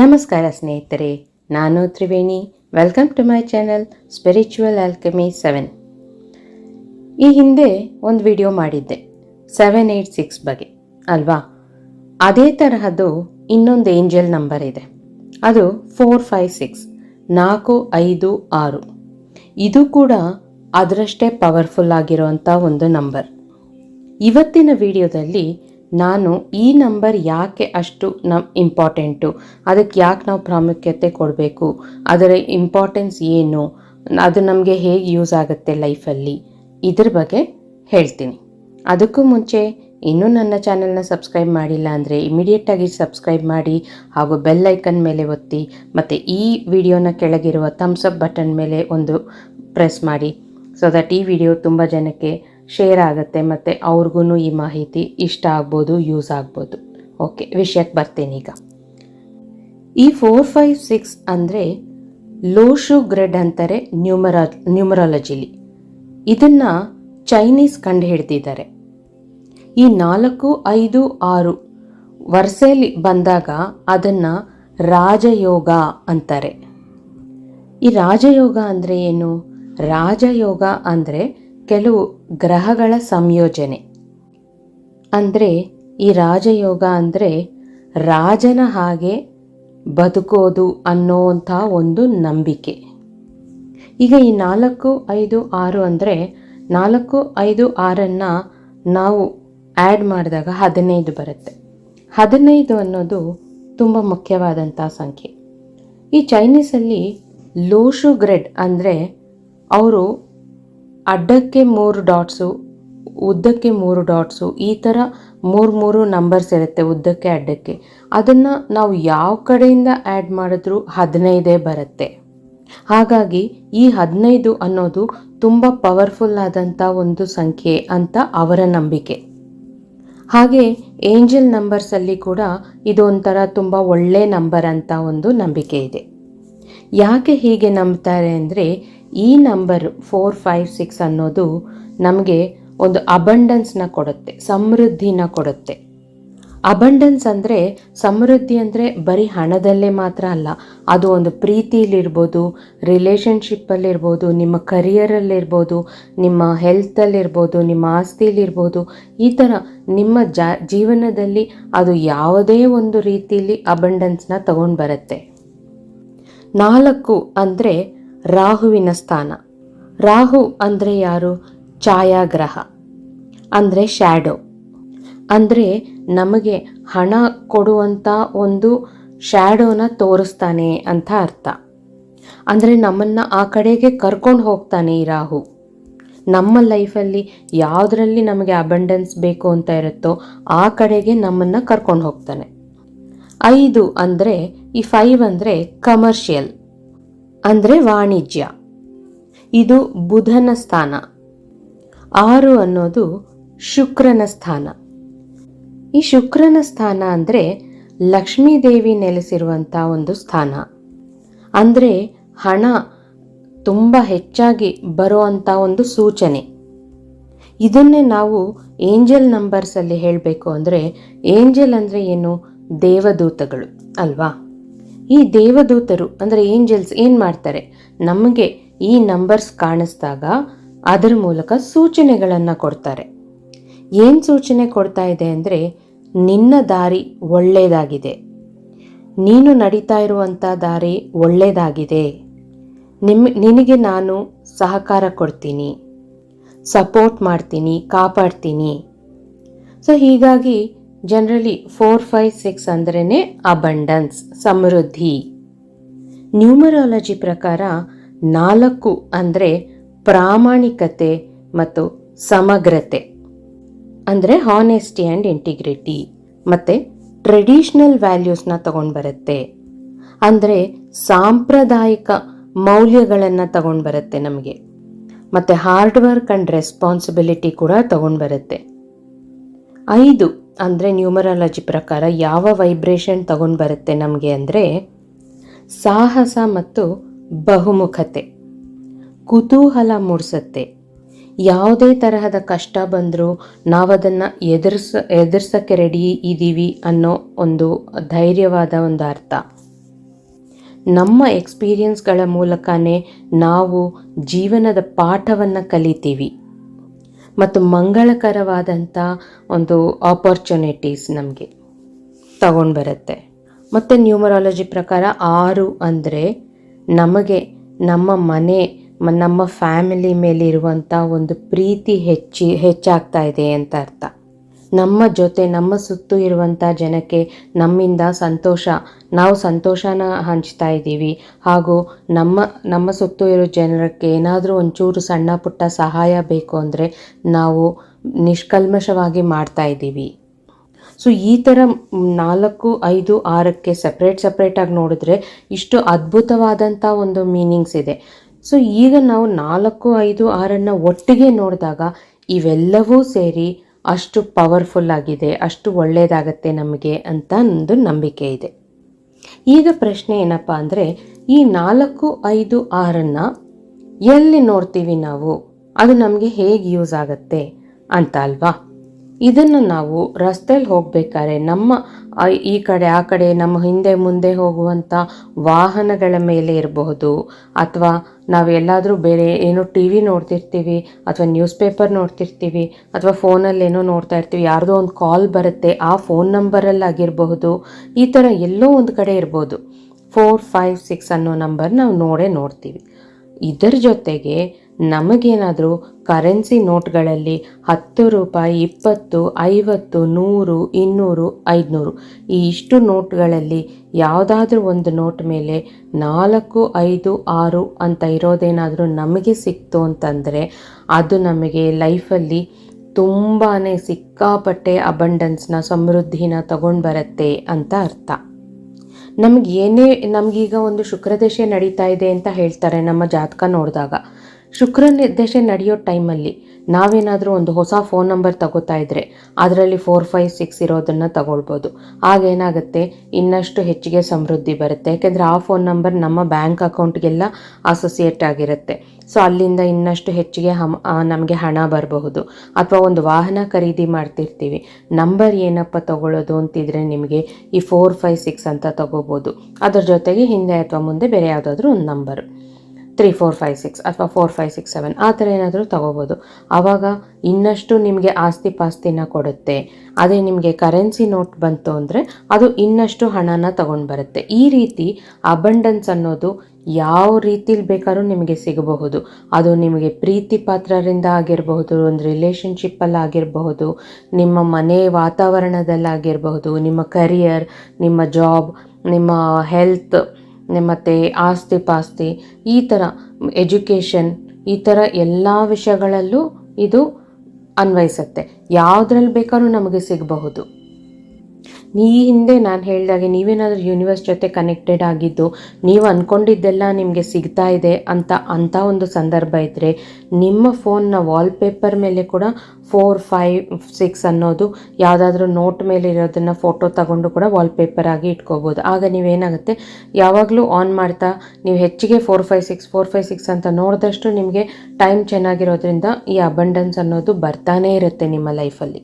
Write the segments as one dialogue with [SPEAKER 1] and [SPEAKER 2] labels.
[SPEAKER 1] ನಮಸ್ಕಾರ ಸ್ನೇಹಿತರೆ, ನಾನು Triveni. Welcome to my channel spiritual alchemy seven ಈ ಹಿಂದೆ ಒಂದು ವಿಡಿಯೋ ಮಾಡಿದ್ದೆ ಸೆವೆನ್ ಏಯ್ಟ್ ಸಿಕ್ಸ್ ಬಗ್ಗೆ. ಅಲ್ವಾ? ಅದೇ ತರಹದ್ದು ಇನ್ನೊಂದು ಏಂಜಲ್ ನಂಬರ್ ಇದೆ. ಅದು ಫೋರ್ ಫೈವ್ ಸಿಕ್ಸ್ ನಾಲ್ಕು ಐದು ಆರು. ಇದು ಕೂಡ ಅದರಷ್ಟೇ ಪವರ್ಫುಲ್ ಆಗಿರುವಂಥ ಒಂದು ನಂಬರ್ ಇವತ್ತಿನ ವಿಡಿಯೋದಲ್ಲಿ ನಾನು ಈ ನಂಬರ್ ಯಾಕೆ ಅಷ್ಟು ನಮ್ ಇಂಪಾರ್ಟೆಂಟು? ಅದಕ್ಕೆ ಯಾಕೆ ನಾವು ಪ್ರಾಮುಖ್ಯತೆ ಕೊಡಬೇಕು? ಅದರ ಇಂಪಾರ್ಟೆನ್ಸ್ ಏನು? ಅದು ನಮಗೆ ಹೇಗೆ ಯೂಸ್ ಆಗುತ್ತೆ ಲೈಫಲ್ಲಿ? ಇದ್ರ ಬಗ್ಗೆ ಹೇಳ್ತೀನಿ. ಅದಕ್ಕೂ ಮುಂಚೆ, ಇನ್ನೂ ನನ್ನ ಚಾನೆಲ್ನ ಸಬ್ಸ್ಕ್ರೈಬ್ ಮಾಡಿಲ್ಲ ಅಂದರೆ ಇಮಿಡಿಯೇಟಾಗಿ ಸಬ್ಸ್ಕ್ರೈಬ್ ಮಾಡಿ ಹಾಗೂ ಬೆಲ್ ಐಕನ್ ಮೇಲೆ ಒತ್ತಿ ಮತ್ತು ಈ ವಿಡಿಯೋನ ಕೆಳಗಿರುವ ಥಮ್ಸ್ ಅಪ್ ಬಟನ್ ಮೇಲೆ ಒಂದು ಪ್ರೆಸ್ ಮಾಡಿ ಸೊ ದಟ್ ಈ ವಿಡಿಯೋ ತುಂಬ ಜನಕ್ಕೆ ಶೇರ್ ಆಗುತ್ತೆ ಮತ್ತು ಅವ್ರಿಗೂ ಈ ಮಾಹಿತಿ ಇಷ್ಟ ಆಗ್ಬೋದು ಯೂಸ್ ಆಗ್ಬೋದು. ಓಕೆ ವಿಷಯಕ್ಕೆ ಬರ್ತೀನಿ ಈಗ. ಈ ಫೋರ್ ಫೈವ್ ಸಿಕ್ಸ್ ಅಂದರೆ ಲೋಶು ಗ್ರೆಡ್ ಅಂತಾರೆ ನ್ಯೂಮರಾ ನ್ಯೂಮರಾಲಜಿಲಿ ಇದನ್ನು ಚೈನೀಸ್ ಕಂಡು ಹಿಡ್ದಿದ್ದಾರೆ. ಈ ನಾಲ್ಕು, ಐದು, ಆರು ವರ್ಷೆಯಲ್ಲಿ ಬಂದಾಗ ಅದನ್ನು ರಾಜಯೋಗ ಅಂತಾರೆ. ಈ ರಾಜಯೋಗ ಅಂದರೆ ಏನು? ರಾಜಯೋಗ ಅಂದರೆ ಕೆಲವು ಗ್ರಹಗಳ ಸಂಯೋಜನೆ. ಅಂದರೆ ಈ ರಾಜಯೋಗ ಅಂದರೆ ರಾಜನ ಹಾಗೆ ಬದುಕೋದು ಅನ್ನೋವಂಥ ಒಂದು ನಂಬಿಕೆ. ಈಗ ಈ ನಾಲ್ಕು ಐದು ಆರು ಅಂದರೆ ನಾಲ್ಕು ಐದು ಆರನ್ನು ನಾವು ಆ್ಯಡ್ ಮಾಡಿದಾಗ ಹದಿನೈದು ಬರುತ್ತೆ. ಹದಿನೈದು ಅನ್ನೋದು ತುಂಬ ಮುಖ್ಯವಾದಂಥ ಸಂಖ್ಯೆ. ಈ ಚೈನೀಸಲ್ಲಿ ಲೋಶು ಗ್ರೆಡ್ ಅಂದರೆ ಅವರು ಅಡ್ಡಕ್ಕೆ ಮೂರು ಡಾಟ್ಸು, ಉದ್ದಕ್ಕೆ ಮೂರು ಡಾಟ್ಸು, ಈ ಥರ ಮೂರು ಮೂರು ನಂಬರ್ಸ್ ಇರುತ್ತೆ ಉದ್ದಕ್ಕೆ ಅಡ್ಡಕ್ಕೆ. ಅದನ್ನು ನಾವು ಯಾವ ಕಡೆಯಿಂದ ಆ್ಯಡ್ ಮಾಡಿದ್ರು ಹದಿನೈದೇ ಬರುತ್ತೆ. ಹಾಗಾಗಿ ಈ ಹದಿನೈದು ಅನ್ನೋದು ತುಂಬ ಪವರ್ಫುಲ್ ಆದಂಥ ಒಂದು ಸಂಖ್ಯೆ ಅಂತ ಅವರ ನಂಬಿಕೆ. ಹಾಗೆ ಏಂಜಲ್ ನಂಬರ್ಸಲ್ಲಿ ಕೂಡ ಇದು ಒಂಥರ ತುಂಬ ಒಳ್ಳೆ ನಂಬರ್ ಅಂತ ಒಂದು ನಂಬಿಕೆ ಇದೆ. ಯಾಕೆ ಹೀಗೆ ನಂಬ್ತಾರೆ ಅಂದರೆ ಈ ನಂಬರ್ ಫೋರ್, ಫೈವ್, ಸಿಕ್ಸ್ ಅನ್ನೋದು ನಮಗೆ ಒಂದು ಅಬಂಡನ್ಸ್ನ ಕೊಡುತ್ತೆ, ಸಮೃದ್ಧಿನ ಕೊಡುತ್ತೆ. ಅಬಂಡನ್ಸ್ ಅಂದರೆ ಸಮೃದ್ಧಿ ಅಂದರೆ ಬರೀ ಹಣದಲ್ಲೇ ಮಾತ್ರ ಅಲ್ಲ, ಅದು ಒಂದು ಪ್ರೀತಿಲಿರ್ಬೋದು ರಿಲೇಷನ್ಶಿಪ್ಪಲ್ಲಿರ್ಬೋದು ನಿಮ್ಮ ಕರಿಯರಲ್ಲಿರ್ಬೋದು ನಿಮ್ಮ ಹೆಲ್ತಲ್ಲಿರ್ಬೋದು ನಿಮ್ಮ ಆಸ್ತಿಲಿರ್ಬೋದು ಈ ಥರ ನಿಮ್ಮ ಜಾ, ಜೀವನದಲ್ಲಿ ಅದು ಯಾವುದೇ ಒಂದು ರೀತಿಯಲ್ಲಿ ಅಬಂಡನ್ಸ್ನ ತಗೊಂಡು ಬರುತ್ತೆ. ನಾಲ್ಕು ಅಂದರೆ ರಾಹುವಿನ ಸ್ಥಾನ. ರಾಹು ಅಂದರೆ ಯಾರು? ಛಾಯಾಗ್ರಹ. ಅಂದರೆ ಶ್ಯಾಡೋ ಅಂದರೆ ನಮಗೆ ಹಣ ಕೊಡುವಂಥ ಒಂದು ಶ್ಯಾಡೋನ ತೋರಿಸ್ತಾನೆ ಅಂತ ಅರ್ಥ. ಅಂದರೆ ನಮ್ಮನ್ನು ಆ ಕಡೆಗೆ ಕರ್ಕೊಂಡು ಹೋಗ್ತಾನೆ ಈ ರಾಹು. ನಮ್ಮ ಲೈಫಲ್ಲಿ ಯಾವುದರಲ್ಲಿ ನಮಗೆ ಅಬಂಡೆನ್ಸ್ ಬೇಕು ಅಂತ ಇರುತ್ತೋ ಆ ಕಡೆಗೆ ನಮ್ಮನ್ನು ಕರ್ಕೊಂಡು ಹೋಗ್ತಾನೆ. ಐದು ಅಂದರೆ, ಈ ಫೈವ್ ಅಂದರೆ ಕಮರ್ಷಿಯಲ್ ಅಂದರೆ ವಾಣಿಜ್ಯ. ಇದು ಬುಧನ ಸ್ಥಾನ. ಆರು ಅನ್ನೋದು ಶುಕ್ರನ ಸ್ಥಾನ. ಈ ಶುಕ್ರನ ಸ್ಥಾನ ಅಂದರೆ ಲಕ್ಷ್ಮೀದೇವಿ ನೆಲೆಸಿರುವಂಥ ಒಂದು ಸ್ಥಾನ. ಅಂದರೆ ಹಣ ತುಂಬ ಹೆಚ್ಚಾಗಿ ಬರುವಂಥ ಒಂದು ಸೂಚನೆ. ಇದನ್ನೇ ನಾವು ಏಂಜಲ್ ನಂಬರ್ಸಲ್ಲಿ ಹೇಳಬೇಕು ಅಂದರೆ ಏಂಜಲ್ ಅಂದರೆ ಏನು? ದೇವದೂತಗಳು, ಅಲ್ವಾ? ಈ ದೇವದೂತರು, ಅಂದರೆ ಏಂಜಲ್ಸ್ ಏನು ಮಾಡ್ತಾರೆ? ನಮಗೆ ಈ ನಂಬರ್ಸ್ ಕಾಣಿಸ್ದಾಗ ಅದರ ಮೂಲಕ ಸೂಚನೆಗಳನ್ನು ಕೊಡ್ತಾರೆ. ಏನು ಸೂಚನೆ ಕೊಡ್ತಾ ಇದೆ ಅಂದರೆ, ನಿನ್ನ ದಾರಿ ಒಳ್ಳೆಯದಾಗಿದೆ ನೀನು ನಡೀತಾ ಇರುವಂಥ ದಾರಿ ಒಳ್ಳೆಯದಾಗಿದೆ ನಿಮ್ಮ ನಿನಗೆ ನಾನು ಸಹಕಾರ ಕೊಡ್ತೀನಿ. ಸಪೋರ್ಟ್ ಮಾಡ್ತೀನಿ, ಕಾಪಾಡ್ತೀನಿ. ಸೊ ಹೀಗಾಗಿ ಜನರಲಿ ಫೋರ್ ಫೈವ್ ಸಿಕ್ಸ್ ಅಂದ್ರೇ ಅಬಂಡನ್ಸ್ ಸಮೃದ್ಧಿ. ನ್ಯೂಮರಾಲಜಿ ಪ್ರಕಾರ ನಾಲ್ಕು ಅಂದರೆ ಪ್ರಾಮಾಣಿಕತೆ ಮತ್ತು ಸಮಗ್ರತೆ. ಅಂದರೆ ಹಾನೆಸ್ಟಿ ಆ್ಯಂಡ್ ಇಂಟಿಗ್ರಿಟಿ ಮತ್ತು ಟ್ರೆಡಿಷ್ನಲ್ ವ್ಯಾಲ್ಯೂಸ್ನ ತಗೊಂಡು ಬರುತ್ತೆ. ಅಂದರೆ ಸಾಂಪ್ರದಾಯಿಕ ಮೌಲ್ಯಗಳನ್ನು ತಗೊಂಡು ಬರುತ್ತೆ ನಮಗೆ. ಮತ್ತು ಹಾರ್ಡ್ ವರ್ಕ್ ಆ್ಯಂಡ್ ರೆಸ್ಪಾನ್ಸಿಬಿಲಿಟಿ ಕೂಡ ತಗೊಂಡು ಬರುತ್ತೆ. ಐದು ಅಂದರೆ ನ್ಯೂಮರಾಲಜಿ ಪ್ರಕಾರ ಯಾವ ವೈಬ್ರೇಷನ್ ತಗೊಂಡು ಬರುತ್ತೆ ನಮಗೆ ಅಂದರೆ ಸಾಹಸ ಮತ್ತು ಬಹುಮುಖತೆ, ಕುತೂಹಲ ಮೂಡಿಸುತ್ತೆ. ಯಾವುದೇ ತರಹದ ಕಷ್ಟ ಬಂದರೂ ನಾವದನ್ನು ಎದುರಿಸ, ಎದುರ್ಸೋಕ್ಕೆ ರೆಡಿ ಇದ್ದೀವಿ ಅನ್ನೋ ಒಂದು ಧೈರ್ಯವಾದ ಒಂದು ಅರ್ಥ. ನಮ್ಮ ಎಕ್ಸ್ಪೀರಿಯನ್ಸ್ಗಳ ಮೂಲಕನೇ ನಾವು ಜೀವನದ ಪಾಠವನ್ನು ಕಲಿತೀವಿ. ಮತ್ತು ಮಂಗಳಕರವಾದಂಥ ಒಂದು ಆಪರ್ಚುನಿಟೀಸ್ ನಮಗೆ ತಗೊಂಡು ಬರುತ್ತೆ. ಮತ್ತು ನ್ಯೂಮರಾಲಜಿ ಪ್ರಕಾರ ಆರು ಅಂದರೆ ನಮಗೆ ನಮ್ಮ ಮನೆ, ನಮ್ಮ ಫ್ಯಾಮಿಲಿ ಮೇಲೆ ಇರುವಂಥ ಒಂದು ಪ್ರೀತಿ ಹೆಚ್ಚಿ, ಹೆಚ್ಚಾಗ್ತಾ ಇದೆ ಅಂತ ಅರ್ಥ. ನಮ್ಮ ಜೊತೆ, ನಮ್ಮ ಸುತ್ತು ಇರುವಂಥ ಜನಕ್ಕೆ ನಮ್ಮಿಂದ ಸಂತೋಷ. ನಾವು ಸಂತೋಷನ ಹಂಚ್ತಾ ಇದ್ದೀವಿ. ಹಾಗೂ ನಮ್ಮ ನಮ್ಮ ಸುತ್ತು ಇರೋ ಜನಕ್ಕೆ ಏನಾದರೂ ಒಂಚೂರು ಸಣ್ಣ ಪುಟ್ಟ ಸಹಾಯ ಬೇಕು ಅಂದರೆ ನಾವು ನಿಷ್ಕಲ್ಮಶವಾಗಿ ಮಾಡ್ತಾ ಇದ್ದೀವಿ. ಸೊ, ಈ ಥರ ನಾಲ್ಕು, ಐದು, ಆರಕ್ಕೆ ಸಪ್ರೇಟ್ ಸಪ್ರೇಟಾಗಿ ನೋಡಿದ್ರೆ ಇಷ್ಟು ಅದ್ಭುತವಾದಂಥ ಒಂದು ಮೀನಿಂಗ್ಸ್ ಇದೆ. ಸೊ, ಈಗ ನಾವು ನಾಲ್ಕು, ಐದು, ಆರನ್ನು ಒಟ್ಟಿಗೆ ನೋಡಿದಾಗ ಇವೆಲ್ಲವೂ ಸೇರಿ ಅಷ್ಟು ಪವರ್ಫುಲ್ ಆಗಿದೆ, ಅಷ್ಟು ಒಳ್ಳೆಯದಾಗತ್ತೆ ನಮಗೆ ಅಂತ ಒಂದು ನಂಬಿಕೆ ಇದೆ. ಈಗ ಪ್ರಶ್ನೆ ಏನಪ್ಪ ಅಂದರೆ, ಈ ನಾಲ್ಕು, ಐದು, ಆರನ್ನು ಎಲ್ಲಿ ನೋಡ್ತೀವಿ ನಾವು? ಅದು ನಮಗೆ ಹೇಗೆ ಯೂಸ್ ಆಗುತ್ತೆ ಅಂತ ಅಲ್ವಾ? ಇದನ್ನು ನಾವು ರಸ್ತೆಯಲ್ಲಿ ಹೋಗಬೇಕಾದ್ರೆ ನಮ್ಮ ಈ ಕಡೆ, ಆ ಕಡೆ, ನಮ್ಮ ಹಿಂದೆ ಮುಂದೆ ಹೋಗುವಂಥ ವಾಹನಗಳ ಮೇಲೆ ಇರಬಹುದು. ಅಥವಾ ನಾವು ಎಲ್ಲಾದರೂ ಬೇರೆ ಏನೋ ಟಿ ವಿ ನೋಡ್ತಿರ್ತೀವಿ, ಅಥವಾ ನ್ಯೂಸ್ ಪೇಪರ್ ನೋಡ್ತಿರ್ತೀವಿ, ಅಥವಾ ಫೋನಲ್ಲಿ ಏನೋ ನೋಡ್ತಾ ಇರ್ತೀವಿ, ಯಾರ್ದೋ ಒಂದು ಕಾಲ್ ಬರುತ್ತೆ, ಆ ಫೋನ್ ನಂಬರಲ್ಲಿ ಆಗಿರಬಹುದು. ಈ ಥರ ಎಲ್ಲೋ ಒಂದು ಕಡೆ ಇರ್ಬೋದು. ಫೋರ್, ಫೈವ್, ಸಿಕ್ಸ್ ಅನ್ನೋ ನಂಬರ್ ನಾವು ನೋಡೇ ನೋಡ್ತೀವಿ. ಇದರ ಜೊತೆಗೆ ನಮಗೇನಾದರೂ ಕರೆನ್ಸಿ ನೋಟ್ಗಳಲ್ಲಿ ಹತ್ತು ರೂಪಾಯಿ, ಇಪ್ಪತ್ತು, ಐವತ್ತು, ನೂರು, ಇನ್ನೂರು, ಐದುನೂರು ಈ ಇಷ್ಟು ನೋಟ್ಗಳಲ್ಲಿ ಯಾವುದಾದ್ರೂ ಒಂದು ನೋಟ್ ಮೇಲೆ ನಾಲ್ಕು, ಐದು, ಆರು ಅಂತ ಇರೋದೇನಾದರೂ ನಮಗೆ ಸಿಕ್ತು ಅಂತಂದರೆ ಅದು ನಮಗೆ ಲೈಫಲ್ಲಿ ತುಂಬಾ ಸಿಕ್ಕಾಪಟ್ಟೆ ಅಬಂಡನ್ಸ್ನ, ಸಮೃದ್ಧಿನ ತಗೊಂಡು ಬರುತ್ತೆ ಅಂತ ಅರ್ಥ. ನಮ್ಗೆ ಏನೇ ನಮಗೀಗ ಒಂದು ಶುಕ್ರದಶೆ ನಡೀತಾ ಇದೆ ಅಂತ ಹೇಳ್ತಾರೆ ನಮ್ಮ ಜಾತಕ ನೋಡಿದಾಗ. ಶುಕ್ರನ ನಿರ್ದೇಶ ನಡೆಯೋ ಟೈಮಲ್ಲಿ ನಾವೇನಾದರೂ ಒಂದು ಹೊಸ ಫೋನ್ ನಂಬರ್ ತಗೋತಾ ಇದ್ರೆ ಅದರಲ್ಲಿ ಫೋರ್, ಫೈವ್, ಸಿಕ್ಸ್ ಇರೋದನ್ನು ತಗೊಳ್ಬೋದು. ಆಗೇನಾಗುತ್ತೆ ಇನ್ನಷ್ಟು ಹೆಚ್ಚಿಗೆ ಸಮೃದ್ಧಿ ಬರುತ್ತೆ. ಯಾಕೆಂದರೆ ಆ ಫೋನ್ ನಂಬರ್ ನಮ್ಮ ಬ್ಯಾಂಕ್ ಅಕೌಂಟ್ಗೆಲ್ಲ ಅಸೋಸಿಯೇಟ್ ಆಗಿರುತ್ತೆ. ಸೊ ಅಲ್ಲಿಂದ ಇನ್ನಷ್ಟು ಹೆಚ್ಚಿಗೆ ಹಮ್ ನಮಗೆ ಹಣ ಬರಬಹುದು. ಅಥವಾ ಒಂದು ವಾಹನ ಖರೀದಿ ಮಾಡ್ತಿರ್ತೀವಿ. ನಂಬರ್ ಏನಪ್ಪ ತಗೊಳ್ಳೋದು ಅಂತಿದ್ರೆ ನಿಮಗೆ ಈ ಫೋರ್, ಫೈವ್, ಸಿಕ್ಸ್ ಅಂತ ತಗೋಬೋದು. ಅದರ ಜೊತೆಗೆ ಹಿಂದೆ ಅಥವಾ ಮುಂದೆ ಬೇರೆ ಯಾವುದಾದ್ರೂ ಒಂದು number. Three four five six ಅಥವಾ ಫೋರ್ ಫೈವ್ ಸಿಕ್ಸ್ ಸೆವೆನ್ ಆ ಥರ ಏನಾದರೂ ತಗೋಬೋದು. ಆವಾಗ ಇನ್ನಷ್ಟು ನಿಮಗೆ ಆಸ್ತಿ ಪಾಸ್ತಿನ ಕೊಡುತ್ತೆ. ಅದೇ ನಿಮಗೆ ಕರೆನ್ಸಿ ನೋಟ್ ಬಂತು ಅಂದರೆ ಅದು ಇನ್ನಷ್ಟು ಹಣನ ತಗೊಂಡು ಬರುತ್ತೆ. ಈ ರೀತಿ ಅಬಂಡನ್ಸ್ ಅನ್ನೋದು ಯಾವ ರೀತಿಲಿ ಬೇಕಾದ್ರೂ ನಿಮಗೆ ಸಿಗಬಹುದು. ಅದು ನಿಮಗೆ ಪ್ರೀತಿ ಪಾತ್ರರಿಂದ ಆಗಿರಬಹುದು, ಒಂದು ರಿಲೇಷನ್ಶಿಪ್ಪಲ್ಲಿ ಆಗಿರಬಹುದು, ನಿಮ್ಮ ಮನೆ ವಾತಾವರಣದಲ್ಲಾಗಿರಬಹುದು ನಿಮ್ಮ ಕರಿಯರ್ ನಿಮ್ಮ ಜಾಬ್ ನಿಮ್ಮ ಹೆಲ್ತ್ ಮತ್ತು ಆಸ್ತಿ ಪಾಸ್ತಿ, ಈ ಥರ ಎಜುಕೇಷನ್ ಈ ಥರ ಎಲ್ಲ ವಿಷಯಗಳಲ್ಲೂ ಇದು ಅನ್ವಯಿಸುತ್ತೆ. ಯಾವುದ್ರಲ್ಲಿ ಬೇಕಾದ್ರೂ ನಮಗೆ ಸಿಗಬಹುದು. ಈ ಹಿಂದೆ ನಾನು ಹೇಳಿದಾಗೆ ನೀವೇನಾದರೂ ಯೂನಿವರ್ಸ್ ಜೊತೆ ಕನೆಕ್ಟೆಡ್ ಆಗಿದ್ದು, ನೀವು ಅಂದ್ಕೊಂಡಿದ್ದೆಲ್ಲ ನಿಮಗೆ ಸಿಗ್ತಾ ಇದೆ ಅಂತ ಅಂಥ ಒಂದು ಸಂದರ್ಭ ಇದ್ದರೆ ನಿಮ್ಮ ಫೋನ್ನ ವಾಲ್ಪೇಪರ್ ಮೇಲೆ ಕೂಡ ಫೋರ್ ಫೈವ್ ಸಿಕ್ಸ್ ಅನ್ನೋದು ಯಾವುದಾದ್ರೂ ನೋಟ್ ಮೇಲೆ ಇರೋದನ್ನು ಫೋಟೋ ತಗೊಂಡು ಕೂಡ ವಾಲ್ಪೇಪರ್ ಆಗಿ ಇಟ್ಕೋಬೋದು. ಆಗ ನೀವೇನಾಗುತ್ತೆ, ಯಾವಾಗಲೂ ಆನ್ ಮಾಡ್ತಾ, ನೀವು ಹೆಚ್ಚಿಗೆ four five six four five six ಅಂತ ನೋಡಿದಷ್ಟು ನಿಮಗೆ ಟೈಮ್ ಚೆನ್ನಾಗಿರೋದ್ರಿಂದ ಈ ಅಬಂಡನ್ಸ್ ಅನ್ನೋದು ಬರ್ತಾನೇ ಇರುತ್ತೆ ನಿಮ್ಮ ಲೈಫಲ್ಲಿ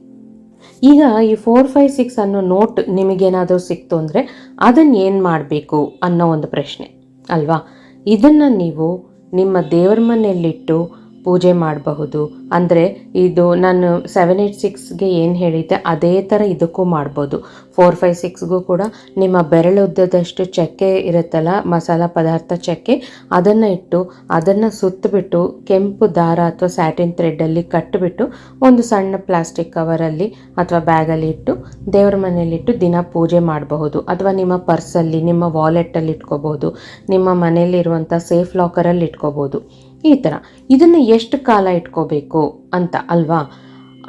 [SPEAKER 1] ಈಗ ಈ ಫೋರ್ ಫೈವ್ ಸಿಕ್ಸ್ ಅನ್ನೋ ನೋಟ್ ನಿಮಗೇನಾದರೂ ಸಿಕ್ತು ಅಂದರೆ ಅದನ್ನು ಏನು ಮಾಡಬೇಕು ಅನ್ನೋ ಒಂದು ಪ್ರಶ್ನೆ, ಅಲ್ವಾ? ಇದನ್ನು ನೀವು ನಿಮ್ಮ ದೇವರ ಮನೆಯಲ್ಲಿಟ್ಟು ಪೂಜೆ ಮಾಡಬಹುದು. ಅಂದರೆ ಇದು ನಾನು ಸೆವೆನ್ ಏಯ್ಟ್ ಸಿಕ್ಸ್ಗೆ ಏನು ಹೇಳಿದ್ದೆ, ಅದೇ ಥರ ಇದಕ್ಕೂ ಮಾಡ್ಬೋದು. ಫೋರ್ ಫೈವ್ ಸಿಕ್ಸ್ಗೂ ಕೂಡ ನಿಮ್ಮ ಬೆರಳುದ್ದದಷ್ಟು ಚಕ್ಕೆ ಇರುತ್ತಲ್ಲ, ಮಸಾಲ ಪದಾರ್ಥ ಚಕ್ಕೆ, ಅದನ್ನು ಇಟ್ಟು ಅದನ್ನು ಸುತ್ತಬಿಟ್ಟು ಕೆಂಪು ದಾರ ಅಥವಾ ಸ್ಯಾಟಿನ್ ಥ್ರೆಡ್ಡಲ್ಲಿ ಕಟ್ಟಿಬಿಟ್ಟು ಒಂದು ಸಣ್ಣ ಪ್ಲಾಸ್ಟಿಕ್ ಕವರಲ್ಲಿ ಅಥವಾ ಬ್ಯಾಗಲ್ಲಿ ಇಟ್ಟು ದೇವರ ಮನೆಯಲ್ಲಿಟ್ಟು ದಿನ ಪೂಜೆ ಮಾಡಬಹುದು. ಅಥವಾ ನಿಮ್ಮ ಪರ್ಸಲ್ಲಿ ನಿಮ್ಮ ವಾಲೆಟಲ್ಲಿ ಇಟ್ಕೋಬಹುದು. ನಿಮ್ಮ ಮನೆಯಲ್ಲಿರುವಂಥ ಸೇಫ್ ಲಾಕರಲ್ಲಿ ಇಟ್ಕೋಬಹುದು. ಈ ಥರ ಇದನ್ನು ಎಷ್ಟು ಕಾಲ ಇಟ್ಕೋಬೇಕು ಅಂತ ಅಲ್ವಾ?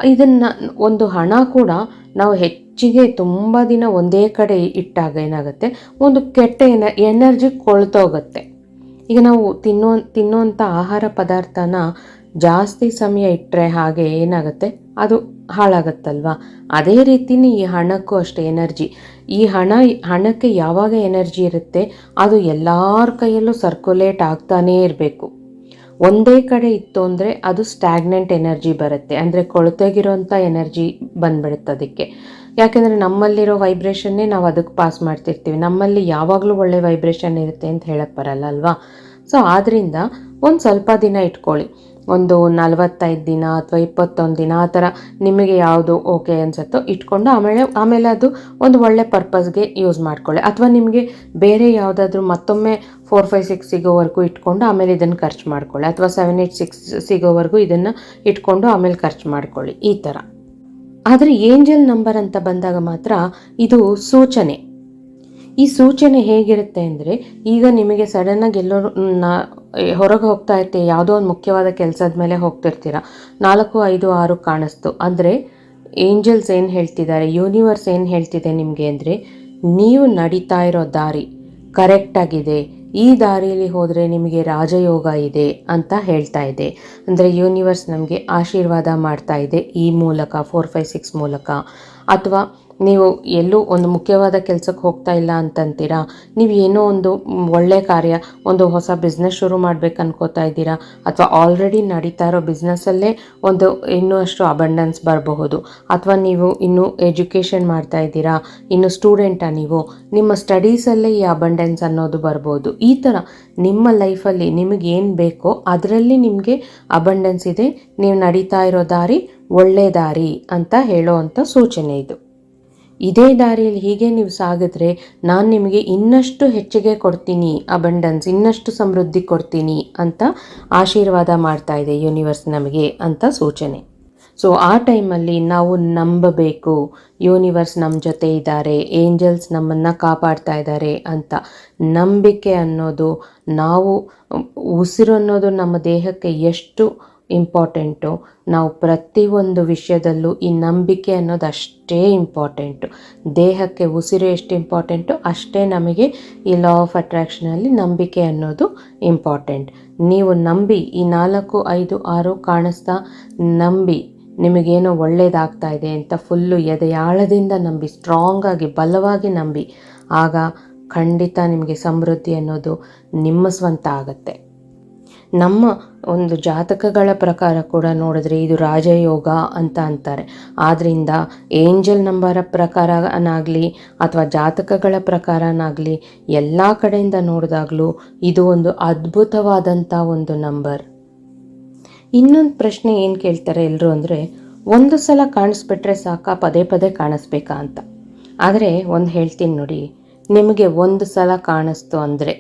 [SPEAKER 1] ಇದನ್ನು ಒಂದು ಹಣ ಕೂಡ ನಾವು ಹೆಚ್ಚಿಗೆ ತುಂಬ ದಿನ ಒಂದೇ ಕಡೆ ಇಟ್ಟಾಗ ಏನಾಗುತ್ತೆ? ಒಂದು ಕೆಟ್ಟ ಎನ, ಎನರ್ಜಿ ಕೊಳ್ತೋಗುತ್ತೆ. ಈಗ ನಾವು ತಿನ್ನೋ ತಿನ್ನುವಂಥ ಆಹಾರ ಪದಾರ್ಥನ ಜಾಸ್ತಿ ಸಮಯ ಇಟ್ಟರೆ ಹಾಗೆ ಏನಾಗುತ್ತೆ? ಅದು ಹಾಳಾಗತ್ತಲ್ವಾ? ಅದೇ ರೀತಿನೇ ಈ ಹಣಕ್ಕೂ ಅಷ್ಟೇ ಎನರ್ಜಿ. ಈ ಹಣ, ಹಣಕ್ಕೆ ಯಾವಾಗ ಎನರ್ಜಿ ಇರುತ್ತೆ? ಅದು ಎಲ್ಲರ ಕೈಯಲ್ಲೂ ಸರ್ಕ್ಯುಲೇಟ್ ಆಗ್ತಾನೇ ಇರಬೇಕು. ಒಂದೇ ಕಡೆ ಇತ್ತು ಅಂದರೆ ಅದು ಸ್ಟ್ಯಾಗ್ನೆಂಟ್ ಎನರ್ಜಿ ಬರುತ್ತೆ. ಅಂದರೆ ಕೊಳತೆಗಿರೋಂಥ ಎನರ್ಜಿ ಬಂದ್ಬಿಡುತ್ತೆ ಅದಕ್ಕೆ. ಯಾಕೆಂದರೆ ನಮ್ಮಲ್ಲಿರೋ ವೈಬ್ರೇಷನ್ನೇ ನಾವು ಅದಕ್ಕೆ ಪಾಸ್ ಮಾಡ್ತಿರ್ತೀವಿ. ನಮ್ಮಲ್ಲಿ ಯಾವಾಗಲೂ ಒಳ್ಳೆ ವೈಬ್ರೇಷನ್ ಇರುತ್ತೆ ಅಂತ ಹೇಳಕ್ಕೆ ಬರಲ್ಲ ಅಲ್ವಾ? ಸೊ ಆದ್ದರಿಂದ ಒಂದು ಸ್ವಲ್ಪ ದಿನ ಇಟ್ಕೊಳ್ಳಿ. ಒಂದು ನಲವತ್ತೈದು ದಿನ ಅಥವಾ ಇಪ್ಪತ್ತೊಂದು ದಿನ ಆ ಥರ ನಿಮಗೆ ಯಾವುದು ಓಕೆ ಅನ್ಸುತ್ತೋ ಇಟ್ಕೊಂಡು ಆಮೇಲೆ ಆಮೇಲೆ ಅದು ಒಂದು ಒಳ್ಳೆ ಪರ್ಪಸ್ಗೆ ಯೂಸ್ ಮಾಡ್ಕೊಳ್ಳಿ. ಅಥವಾ ನಿಮಗೆ ಬೇರೆ ಯಾವುದಾದ್ರೂ ಮತ್ತೊಮ್ಮೆ ಫೋರ್, ಫೈವ್, ಸಿಕ್ಸ್ ಸಿಗೋವರೆಗೂ ಇಟ್ಕೊಂಡು ಆಮೇಲೆ ಇದನ್ನು ಖರ್ಚು ಮಾಡ್ಕೊಳ್ಳಿ. ಅಥವಾ ಸೆವೆನ್ ಏಯ್ಟ್ ಸಿಕ್ಸ್ ಸಿಗೋವರೆಗೂ ಇದನ್ನು ಇಟ್ಕೊಂಡು ಆಮೇಲೆ ಖರ್ಚು ಮಾಡ್ಕೊಳ್ಳಿ. ಈ ಥರ. ಆದರೆ ಏಂಜಲ್ ನಂಬರ್ ಅಂತ ಬಂದಾಗ ಮಾತ್ರ ಇದು ಸೂಚನೆ. ಈ ಸೂಚನೆ ಹೇಗಿರುತ್ತೆ ಅಂದರೆ, ಈಗ ನಿಮಗೆ ಸಡನ್ನಾಗಿ ಎಲ್ಲೋ ಹೊರಗೆ ಹೋಗ್ತಾ ಇರ್ತೀವಿ ಯಾವುದೋ ಒಂದು ಮುಖ್ಯವಾದ ಕೆಲಸದ ಮೇಲೆ ಹೋಗ್ತಿರ್ತೀರ? ನಾಲ್ಕು, ಐದು, ಆರು ಕಾಣಿಸ್ತು. ಅಂದರೆ, ಏಂಜಲ್ಸ್ ಏನು ಹೇಳ್ತಿದ್ದಾರೆ, ಯೂನಿವರ್ಸ್ ಏನು ಹೇಳ್ತಿದೆ ನಿಮಗೆ ಅಂದರೆ, ನೀವು ನಡೀತಾ ಇರೋ ದಾರಿ ಕರೆಕ್ಟಾಗಿದೆ ಈ ದಾರಿಯಲ್ಲಿ ಹೋದರೆ ನಿಮಗೆ ರಾಜಯೋಗ ಇದೆ ಅಂತ ಹೇಳ್ತಾ ಇದೆ. ಅಂದರೆ, ಯೂನಿವರ್ಸ್ ನಮಗೆ ಆಶೀರ್ವಾದ ಮಾಡ್ತಾ ಇದೆ ಈ ಮೂಲಕ, ಫೋರ್, ಫೈವ್, ಸಿಕ್ಸ್ ಮೂಲಕ. ಅಥವಾ ನೀವು ಎಲ್ಲೂ ಒಂದು ಮುಖ್ಯವಾದ ಕೆಲಸಕ್ಕೆ ಹೋಗ್ತಾ ಇಲ್ಲ ಅಂತಂತೀರಾ? ನೀವು ಏನೋ ಒಂದು ಒಳ್ಳೆ ಕಾರ್ಯ, ಒಂದು ಹೊಸ ಬಿಸ್ನೆಸ್ ಶುರು ಮಾಡ್ಬೇಕು ಅನ್ಕೋತಾ ಇದ್ದೀರಾ? ಅಥವಾ ಆಲ್ರೆಡಿ ನಡೀತಾ ಇರೋ ಬಿಸ್ನೆಸ್ಸಲ್ಲೇ ಒಂದು ಇನ್ನೂ ಅಷ್ಟು ಅಬಂಡೆನ್ಸ್ ಬರಬಹುದು. ಅಥವಾ ನೀವು ಇನ್ನೂ ಎಜುಕೇಷನ್ ಮಾಡ್ತಾ ಇದ್ದೀರಾ? ಇನ್ನು ಸ್ಟೂಡೆಂಟಾ ನೀವು? ನಿಮ್ಮ ಸ್ಟಡೀಸಲ್ಲೇ ಈ ಅಬಂಡೆನ್ಸ್ ಅನ್ನೋದು ಬರ್ಬೋದು. ಈ ಥರ ನಿಮ್ಮ ಲೈಫಲ್ಲಿ ನಿಮಗೆ ಏನು ಬೇಕೋ ಅದರಲ್ಲಿ ನಿಮಗೆ ಅಬಂಡೆನ್ಸ್ ಇದೆ. ನೀವು ನಡೀತಾ ಇರೋ ದಾರಿ ಒಳ್ಳೆ ದಾರಿ ಅಂತ ಹೇಳೋ ಅಂಥ ಸೂಚನೆ ಇದು. ಇದೇ ದಾರಿಯಲ್ಲಿ ಹೀಗೆ ನೀವು ಸಾಗಿದ್ರೆ ನಾನು ನಿಮಗೆ ಇನ್ನಷ್ಟು ಹೆಚ್ಚಿಗೆ ಕೊಡ್ತೀನಿ ಅಬಂಡನ್ಸ್ ಇನ್ನಷ್ಟು ಸಮೃದ್ಧಿ ಕೊಡ್ತೀನಿ ಅಂತ ಆಶೀರ್ವಾದ ಮಾಡ್ತಾ ಇದೆ ಯೂನಿವರ್ಸ್ ನಮಗೆ ಅಂತ ಸೂಚನೆ. ಸೊ ಆ ಟೈಮಲ್ಲಿ ನಾವು ನಂಬಬೇಕು ಯೂನಿವರ್ಸ್ ನಮ್ಮ ಜೊತೆ ಇದ್ದಾರೆ ಏಂಜಲ್ಸ್ ನಮ್ಮನ್ನು ಕಾಪಾಡ್ತಾ ಇದ್ದಾರೆ ಅಂತ ನಂಬಿಕೆ ಅನ್ನೋದು ನಾವು ಉಸಿರು ಅನ್ನೋದು ನಮ್ಮ ದೇಹಕ್ಕೆ ಎಷ್ಟು ಇಂಪಾರ್ಟೆಂಟು. ನಾವು ಪ್ರತಿಯೊಂದು ವಿಷಯದಲ್ಲೂ ಈ ನಂಬಿಕೆ ಅನ್ನೋದು ಅಷ್ಟೇ ಇಂಪಾರ್ಟೆಂಟು. ದೇಹಕ್ಕೆ ಉಸಿರು ಎಷ್ಟು ಇಂಪಾರ್ಟೆಂಟು, ಅಷ್ಟೇ ನಮಗೆ ಈ ಲಾ ಆಫ್ ಅಟ್ರ್ಯಾಕ್ಷನಲ್ಲಿ ನಂಬಿಕೆ ಅನ್ನೋದು ಇಂಪಾರ್ಟೆಂಟ್. ನೀವು ನಂಬಿ, ಈ ನಾಲ್ಕು, ಐದು, ಆರು ಕಾಣಿಸ್ತಾ ನಂಬಿ, ನಿಮಗೇನೋ ಒಳ್ಳೇದಾಗ್ತಾ ಇದೆ ಅಂತ ಫುಲ್ಲು ಎದೆಯಾಳದಿಂದ ನಂಬಿ ಸ್ಟ್ರಾಂಗಾಗಿ ಬಲವಾಗಿ ನಂಬಿ, ಆಗ ಖಂಡಿತ ನಿಮಗೆ ಸಮೃದ್ಧಿ ಅನ್ನೋದು ನಿಮ್ಮ ಸ್ವಂತ ಆಗುತ್ತೆ. ನಮ್ಮ ಒಂದು ಜಾತಕಗಳ ಪ್ರಕಾರ ಕೂಡ ನೋಡಿದ್ರೆ ಇದು ರಾಜಯೋಗ ಅಂತ ಅಂತಾರೆ. ಆದ್ದರಿಂದ ಏಂಜಲ್ ನಂಬರ ಪ್ರಕಾರನಾಗಲಿ ಅಥವಾ ಜಾತಕಗಳ ಪ್ರಕಾರನಾಗಲಿ ಎಲ್ಲ ಕಡೆಯಿಂದ ನೋಡಿದಾಗಲೂ ಇದು ಒಂದು ಅದ್ಭುತವಾದಂಥ ಒಂದು ನಂಬರ್. ಇನ್ನೊಂದು ಪ್ರಶ್ನೆ ಏನು ಕೇಳ್ತಾರೆ ಎಲ್ಲರೂ ಅಂದರೆ, ಒಂದು ಸಲ ಕಾಣಿಸ್ಬಿಟ್ರೆ ಸಾಕ ಪದೇ ಪದೇ ಕಾಣಿಸ್ಬೇಕಾ ಅಂತ. ಆದರೆ ಒಂದು ಹೇಳ್ತೀನಿ ನೋಡಿ, ನಿಮಗೆ ಒಂದು ಸಲ ಕಾಣಿಸ್ತು ಅಂದರೆ.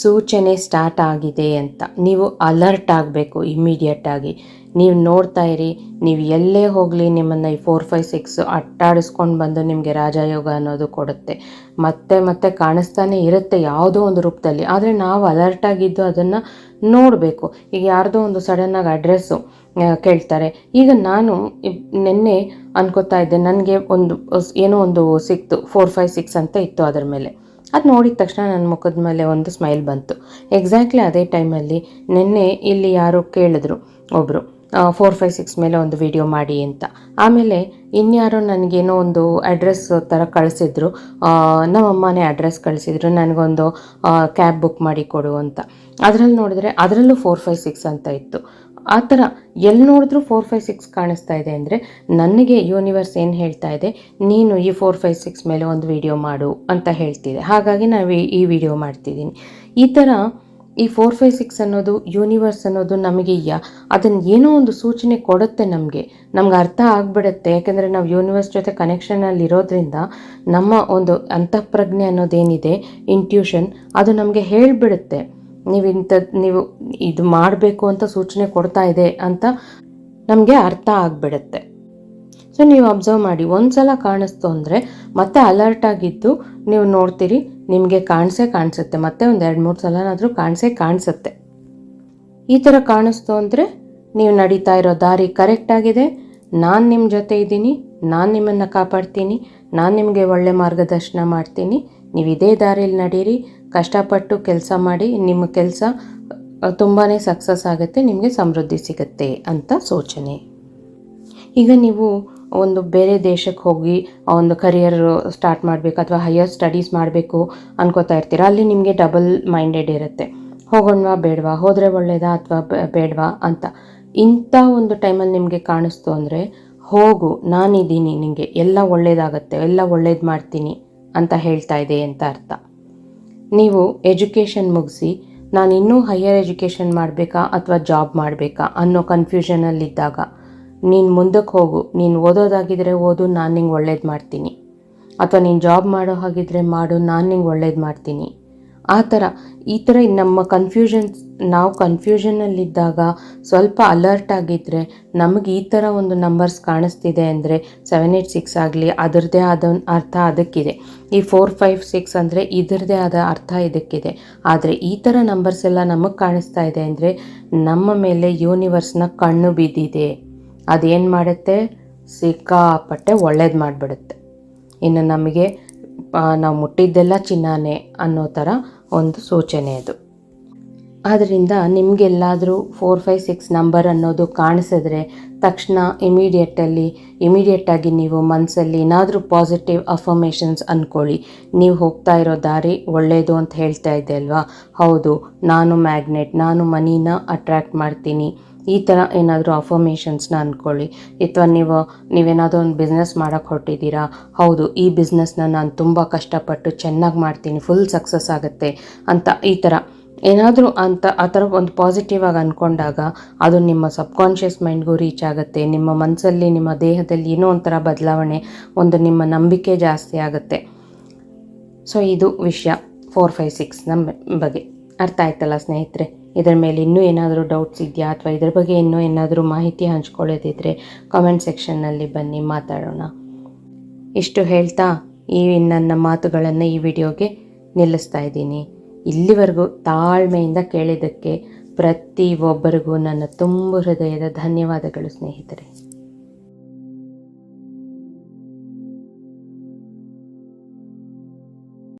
[SPEAKER 1] ಸೂಚನೆ ಸ್ಟಾರ್ಟ್ ಆಗಿದೆ ಅಂತ. ನೀವು ಅಲರ್ಟ್ ಆಗಬೇಕು ಇಮ್ಮಿಡಿಯೇಟಾಗಿ ನೀವು ನೋಡ್ತಾ ಇರಿ, ನೀವು ಎಲ್ಲೇ ಹೋಗಲಿ ನಿಮ್ಮನ್ನು ಈ ಫೋರ್ ಫೈವ್ ಸಿಕ್ಸ್ ಅಟ್ಟಾಡಿಸ್ಕೊಂಡು ಬಂದು ನಿಮಗೆ ರಾಜಯೋಗ ಅನ್ನೋದು ಕೊಡುತ್ತೆ. ಮತ್ತೆ ಮತ್ತೆ ಕಾಣಿಸ್ತಾನೆ ಇರುತ್ತೆ ಯಾವುದೋ ಒಂದು ರೂಪದಲ್ಲಿ. ಆದರೆ ನಾವು ಅಲರ್ಟ್ ಆಗಿದ್ದು ಅದನ್ನು ನೋಡಬೇಕು. ಈಗ ಯಾರ್ದೋ ಒಂದು ಸಡನ್ನಾಗಿ ಅಡ್ರೆಸ್ಸು ಕೇಳ್ತಾರೆ. ಈಗ ನಾನು ನಿನ್ನೆ ಅನ್ಕೋತಾ ಇದ್ದೆ, ನನಗೆ ಒಂದು, ಏನೋ ಒಂದು ಸಿಕ್ತು ಫೋರ್ ಫೈವ್ ಸಿಕ್ಸ್ ಅಂತ ಇತ್ತು ಅದರ ಮೇಲೆ. ಅದು ನೋಡಿದ ತಕ್ಷಣ ನನ್ನ ಮುಖದ ಮೇಲೆ ಒಂದು ಸ್ಮೈಲ್ ಬಂತು. ಎಕ್ಸಾಕ್ಟ್ಲಿ ಅದೇ ಟೈಮಲ್ಲಿ ನಿನ್ನೆ ಇಲ್ಲಿ ಯಾರೋ ಕೇಳಿದ್ರು ಒಬ್ಬರು ಫೋರ್ ಫೈವ್ ಸಿಕ್ಸ್ ಮೇಲೆ ಒಂದು ವಿಡಿಯೋ ಮಾಡಿ ಅಂತ. ಆಮೇಲೆ ಇನ್ಯಾರೋ ನನಗೇನೋ ಒಂದು ಅಡ್ರೆಸ್ ಥರ ಕಳಿಸಿದ್ರು ನಮ್ಮಮ್ಮನೇ ಅಡ್ರೆಸ್ ಕಳಿಸಿದ್ರು, ನನಗೊಂದು ಕ್ಯಾಬ್ ಬುಕ್ ಮಾಡಿ ಕೊಡು ಅಂತ. ಅದರಲ್ಲಿ ನೋಡಿದ್ರೆ ಅದರಲ್ಲೂ ಫೋರ್ ಫೈವ್ ಸಿಕ್ಸ್ ಅಂತ ಇತ್ತು. ಆ ಥರ ಎಲ್ಲಿ ನೋಡಿದ್ರೂ ಫೋರ್ ಫೈವ್ ಸಿಕ್ಸ್ ಕಾಣಿಸ್ತಾ ಇದೆ ಅಂದರೆ ನನಗೆ ಯೂನಿವರ್ಸ್ ಏನು ಹೇಳ್ತಾ ಇದೆ? ನೀನು ಈ ಫೋರ್ ಫೈವ್ ಸಿಕ್ಸ್ ಮೇಲೆ ಒಂದು ವಿಡಿಯೋ ಮಾಡು ಅಂತ ಹೇಳ್ತಿದೆ. ಹಾಗಾಗಿ ನಾವು ಈ ವಿಡಿಯೋ ಮಾಡ್ತಿದ್ದೀನಿ. ಈ ಥರ ಈ ಫೋರ್ ಫೈವ್ ಸಿಕ್ಸ್ ಅನ್ನೋದು ಯೂನಿವರ್ಸ್ ಅನ್ನೋದು ನಮಗೆ ಯಾ ಅದನ್ನು ಏನೋ ಒಂದು ಸೂಚನೆ ಕೊಡುತ್ತೆ ನಮಗೆ. ನಮ್ಗೆ ಅರ್ಥ ಆಗಿಬಿಡುತ್ತೆ. ಯಾಕೆಂದರೆ ನಾವು ಯೂನಿವರ್ಸ್ ಜೊತೆ ಕನೆಕ್ಷನಲ್ಲಿ ಇರೋದ್ರಿಂದ ನಮ್ಮ ಒಂದು ಅಂತಃಪ್ರಜ್ಞೆ ಅನ್ನೋದೇನಿದೆ ಇಂಟ್ಯೂಷನ್ ಅದು ನಮಗೆ ಹೇಳಿಬಿಡುತ್ತೆ. ನೀವು ಇಂಥದ್ದು ನೀವು ಇದು ಮಾಡಬೇಕು ಅಂತ ಸೂಚನೆ ಕೊಡ್ತಾ ಇದೆ ಅಂತ ನಮಗೆ ಅರ್ಥ ಆಗಿಬಿಡುತ್ತೆ. ಸೊ ನೀವು ಅಬ್ಸರ್ವ್ ಮಾಡಿ. ಒಂದು ಸಲ ಕಾಣಿಸ್ತು ಅಂದರೆ ಮತ್ತೆ ಅಲರ್ಟ್ ಆಗಿದ್ದು ನೀವು ನೋಡ್ತೀರಿ, ನಿಮಗೆ ಕಾಣಿಸೇ ಕಾಣಿಸುತ್ತೆ. ಮತ್ತೆ ಒಂದು ಎರಡು ಮೂರು ಸಲನಾದರೂ ಕಾಣಿಸೇ ಕಾಣಿಸುತ್ತೆ. ಈ ಥರ ಕಾಣಿಸ್ತು ಅಂದರೆ ನೀವು ನಡೀತಾ ಇರೋ ದಾರಿ ಕರೆಕ್ಟಾಗಿದೆ ನಾನು ನಿಮ್ಮ ಜೊತೆ ಇದ್ದೀನಿ, ನಾನು ನಿಮ್ಮನ್ನು ಕಾಪಾಡ್ತೀನಿ, ನಾನು ನಿಮಗೆ ಒಳ್ಳೆ ಮಾರ್ಗದರ್ಶನ ಮಾಡ್ತೀನಿ. ನೀವು ಇದೇ ದಾರಿಯಲ್ಲಿ ನಡೀರಿ. ಕಷ್ಟಪಟ್ಟು ಕೆಲಸ ಮಾಡಿ, ನಿಮ್ಮ ಕೆಲಸ ತುಂಬಾ ಸಕ್ಸಸ್ ಆಗುತ್ತೆ, ನಿಮಗೆ ಸಮೃದ್ಧಿ ಸಿಗುತ್ತೆ ಅಂತ ಸೂಚನೆ. ಈಗ ನೀವು ಒಂದು ಬೇರೆ ದೇಶಕ್ಕೆ ಹೋಗಿ ಒಂದು ಕರಿಯರ್ ಸ್ಟಾರ್ಟ್ ಮಾಡಬೇಕು ಅಥವಾ ಹೈಯರ್ ಸ್ಟಡೀಸ್ ಮಾಡಬೇಕು ಅನ್ಕೋತಾ ಇರ್ತೀರ, ಅಲ್ಲಿ ನಿಮಗೆ ಡಬಲ್ ಮೈಂಡೆಡ್ ಇರುತ್ತೆ. ಹೋಗೋಣವಾ, ಬೇಡವಾ, ಹೋದರೆ ಒಳ್ಳೇದಾ ಅಥವಾ ಬೇಡವಾ ಅಂತ. ಇಂಥ ಒಂದು ಟೈಮಲ್ಲಿ ನಿಮಗೆ ಕಾಣಿಸ್ತು ಅಂದರೆ, ಹೋಗು, ನಾನಿದ್ದೀನಿ ನಿಮಗೆ ಎಲ್ಲ ಒಳ್ಳೇದಾಗತ್ತೆ, ಎಲ್ಲ ಒಳ್ಳೇದು ಮಾಡ್ತೀನಿ ಅಂತ ಹೇಳ್ತಾ ಇದೆ ಅಂತ ಅರ್ಥ. ನೀವು ಎಜುಕೇಷನ್ ಮುಗಿಸಿ, ನಾನು ಇನ್ನೂ ಹೈಯರ್ ಎಜುಕೇಷನ್ ಮಾಡಬೇಕಾ ಅಥವಾ ಜಾಬ್ ಮಾಡಬೇಕಾ ಅನ್ನೋ ಕನ್ಫ್ಯೂಷನಲ್ಲಿದ್ದಾಗ ನೀನು ಮುಂದಕ್ಕೆ ಹೋಗು, ನೀನು ಓದೋದಾಗಿದ್ದರೆ ಓದು, ನಾನು ನಿಂಗೆ ಒಳ್ಳೇದು ಮಾಡ್ತೀನಿ. ಅಥವಾ ನೀನು ಜಾಬ್ ಮಾಡೋ ಹಾಗಿದ್ರೆ ಮಾಡು, ನಾನು ನಿಂಗೆ ಒಳ್ಳೇದು ಮಾಡ್ತೀನಿ. ಆ ಥರ, ಈ ಥರ ನಮ್ಮ ಕನ್ಫ್ಯೂಷನ್ಸ್ ನಾವು ಕನ್ಫ್ಯೂಷನಲ್ಲಿದ್ದಾಗ ಸ್ವಲ್ಪ ಅಲರ್ಟ್ ಆಗಿದ್ದರೆ ನಮಗೆ ಈ ಥರ ಒಂದು ನಂಬರ್ಸ್ ಕಾಣಿಸ್ತಿದೆ ಅಂದರೆ ಸೆವೆನ್ ಏಯ್ಟ್ ಸಿಕ್ಸ್ ಆಗಲಿ ಅದರದ್ದೇ ಆದ ಅರ್ಥ ಅದಕ್ಕಿದೆ. ಈ ಫೋರ್ ಫೈವ್ ಸಿಕ್ಸ್ ಅಂದರೆ ಇದರದ್ದೇ ಆದ ಅರ್ಥ ಇದಕ್ಕಿದೆ. ಆದರೆ ಈ ಥರ ನಂಬರ್ಸ್ ಎಲ್ಲ ನಮಗೆ ಕಾಣಿಸ್ತಾ ಇದೆ ಅಂದರೆ ನಮ್ಮ ಮೇಲೆ ಯೂನಿವರ್ಸ್ನ ಕಣ್ಣು ಬಿದ್ದಿದೆ. ಅದೇನು ಮಾಡುತ್ತೆ? ಸಿಕ್ಕಾಪಟ್ಟೆ ಒಳ್ಳೇದು ಮಾಡಿಬಿಡುತ್ತೆ. ಇನ್ನು ನಮಗೆ ನಾವು ಮುಟ್ಟಿದ್ದೆಲ್ಲ ಚಿನ್ನನೇ ಅನ್ನೋ ಥರ ಒಂದು ಸೂಚನೆ ಅದು. ಆದ್ದರಿಂದ ನಿಮಗೆಲ್ಲಾದರೂ ಫೋರ್ ಫೈವ್ ಸಿಕ್ಸ್ ನಂಬರ್ ಅನ್ನೋದು ಕಾಣಿಸಿದ್ರೆ ತಕ್ಷಣ ಇಮಿಡಿಯೇಟಲ್ಲಿ ಇಮಿಡಿಯೇಟಾಗಿ ನೀವು ಮನಸ್ಸಲ್ಲಿ ಏನಾದರೂ ಪಾಸಿಟಿವ್ ಅಫರ್ಮೇಷನ್ಸ್ ಅಂದ್ಕೊಳ್ಳಿ ನೀವು ಹೋಗ್ತಾ ಇರೋ ದಾರಿ ಒಳ್ಳೆಯದು ಅಂತ ಹೇಳ್ತಾ ಇದ್ದೆ ಅಲ್ವಾ? ಹೌದು, ನಾನು ಮ್ಯಾಗ್ನೆಟ್ ನಾನು ಮನಿನ ಅಟ್ರ್ಯಾಕ್ಟ್ ಮಾಡ್ತೀನಿ. ಈ ಥರ ಏನಾದರೂ ಅಫರ್ಮೇಷನ್ಸ್ನ ಅಂದ್ಕೊಳ್ಳಿ ಅಥವಾ ನೀವು, ನೀವೇನಾದರೂ ಒಂದು ಬಿಸ್ನೆಸ್ ಮಾಡೋಕ್ಕೆ ಹೊರಟಿದ್ದೀರಾ? ಹೌದು, ಈ ಬಿಸ್ನೆಸ್ನ ನಾನು ತುಂಬ ಕಷ್ಟಪಟ್ಟು ಚೆನ್ನಾಗಿ ಮಾಡ್ತೀನಿ ಫುಲ್ ಸಕ್ಸಸ್ ಆಗುತ್ತೆ ಅಂತ ಈ ಥರ. ಏನಾದರೂ ಅಂತ ಆ ಥರ ಒಂದು ಪಾಸಿಟಿವ್ ಆಗಿ ಅಂದ್ಕೊಂಡಾಗ ಅದು ನಿಮ್ಮ ಸಬ್ಕಾನ್ಷಿಯಸ್ ಮೈಂಡ್ಗೂ ರೀಚ್ ಆಗುತ್ತೆ. ನಿಮ್ಮ ಮನಸ್ಸಲ್ಲಿ ನಿಮ್ಮ ದೇಹದಲ್ಲಿ ಏನೋ ಒಂಥರ ಬದಲಾವಣೆ, ಒಂದು ನಿಮ್ಮ ನಂಬಿಕೆ ಜಾಸ್ತಿ ಆಗುತ್ತೆ. ಸೊ ಇದು ವಿಷಯ ಫೋರ್ ಫೈವ್ ಸಿಕ್ಸ್ ನಮ್ಮ ಬಗ್ಗೆ ಅರ್ಥ ಆಯ್ತಲ್ಲ ಸ್ನೇಹಿತರೆ? ಇದರ ಮೇಲೆ ಇನ್ನೂ ಏನಾದರೂ ಡೌಟ್ಸ್ ಇದೆಯಾ ಅಥವಾ ಇದ್ರ ಬಗ್ಗೆ ಇನ್ನೂ ಏನಾದರೂ ಮಾಹಿತಿ ಹಂಚ್ಕೊಳ್ಳೋದಿದ್ರೆ ಕಾಮೆಂಟ್ ಸೆಕ್ಷನ್ನಲ್ಲಿ ಬನ್ನಿ, ಮಾತಾಡೋಣ. ಇಷ್ಟು ಹೇಳ್ತಾ ಈ ನನ್ನ ಮಾತುಗಳನ್ನು ಈ ವಿಡಿಯೋಗೆ ನಿಲ್ಲಿಸ್ತಾ ಇದ್ದೀನಿ. ಇಲ್ಲಿವರೆಗೂ ತಾಳ್ಮೆಯಿಂದ ಕೇಳಿದ್ದಕ್ಕೆ ಪ್ರತಿ ಒಬ್ಬರಿಗೂ ನನ್ನ ತುಂಬ ಹೃದಯದ ಧನ್ಯವಾದಗಳು ಸ್ನೇಹಿತರೆ.